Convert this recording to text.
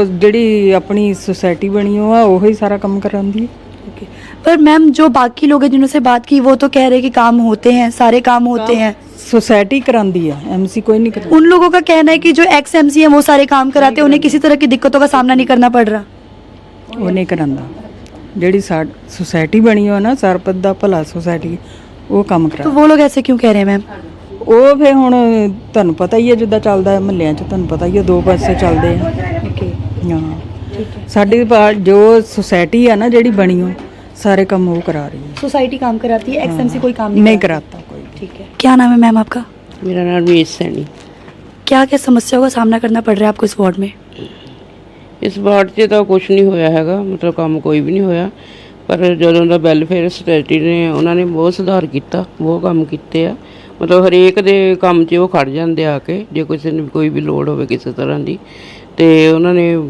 ਉਹ ਜਿਹੜੀ ਆਪਣੀ ਸੁਸਾਇਟੀ ਬਣੀ ਉਹ ਆ ਉਹੀ ਸਾਰਾ ਕੰਮ ਕਰਾਉਂਦੀ ਹੈ ओके पर मैम जो बाकी लोग हैं जिन्होंने बात की वो तो कह रहे हैं कि काम होते हैं सारे काम होते हैं ਸੁਸਾਇਟੀ ਕਰਾਉਂਦੀ ਆ ਐਮਸੀ ਕੋਈ ਨਹੀਂ ਕਰਾਉਂਦਾ उन लोगों का कहना है कि जो एक्स एमसी हैं वो सारे काम कराते हैं उन्हें किसी तरह की दिक्कतों का सामना नहीं करना पड़ रहा ਉਹ ਨਹੀਂ ਕਰਾਉਂਦਾ ਜਿਹੜੀ ਸਾਡ ਸੁਸਾਇਟੀ ਬਣੀ ਹੋ ਨਾ ਸਰਪਤ ਦਾ ਭਲਾ ਸੁਸਾਇਟੀ ਉਹ ਕੰਮ तो ਕਰਾ वो लोग ऐसे क्यों कह रहे हैं मैम ਉਹ ਫੇ ਹੁਣ ਤੁਹਾਨੂੰ ਪਤਾ ਹੀ ਹੈ ਜਿੱਦਾਂ ਚੱਲਦਾ ਹੈ ਮਹੱਲਿਆਂ 'ਚ ਤੁਹਾਨੂੰ ਪਤਾ ਹੀ ਹੈ ਦੋ ਪਾਸੇ ਚੱਲਦੇ ਆ ओके ਹਾਂ ਸਾਡੀ ਪਾ- ਜੋ ਸੁਸਾਇਟੀ ਆ ਨਾ ਜਿਹੜੀ ਬਣੀ ਹੋ ਸਾਰੇ ਕੰਮ ਉਹ ਕਰਾ ਰਹੀ ਹੈ सोसाइटी काम कराती है एक्स एमसी कोई काम ਨਹੀਂ नहीं कराती। ਕਰਾਤਾ ਕੋਈ ठीक है क्या नाम है मैम आपका ਮੇਰਾ ਨਾਮ ਰਮੇਸ਼ ਸੈਣੀ क्या क्या समस्याओं का सामना करना पड़ रहा है आपको इस वार्ड में ਇਸ ਵਾਰਡ 'ਚ ਤਾਂ ਕੁਝ ਨਹੀਂ ਹੋਇਆ ਹੈਗਾ ਮਤਲਬ ਕੰਮ ਕੋਈ ਵੀ ਨਹੀਂ ਹੋਇਆ ਪਰ ਜਦੋਂ ਦਾ ਵੈਲਫੇਅਰ ਸੋਸਾਇਟੀ ਨੇ ਉਹਨਾਂ ਨੇ ਬਹੁਤ ਸੁਧਾਰ ਕੀਤਾ ਬਹੁਤ ਕੰਮ ਕੀਤੇ ਆ ਮਤਲਬ ਹਰੇਕ ਦੇ ਕੰਮ 'ਚ ਉਹ ਖੜ ਜਾਂਦੇ ਆ ਕੇ ਜੇ ਕਿਸੇ ਨੂੰ ਕੋਈ ਵੀ ਲੋੜ ਹੋਵੇ ਕਿਸੇ ਤਰ੍ਹਾਂ ਦੀ ਤੇ ਉਹਨਾਂ ਨੇ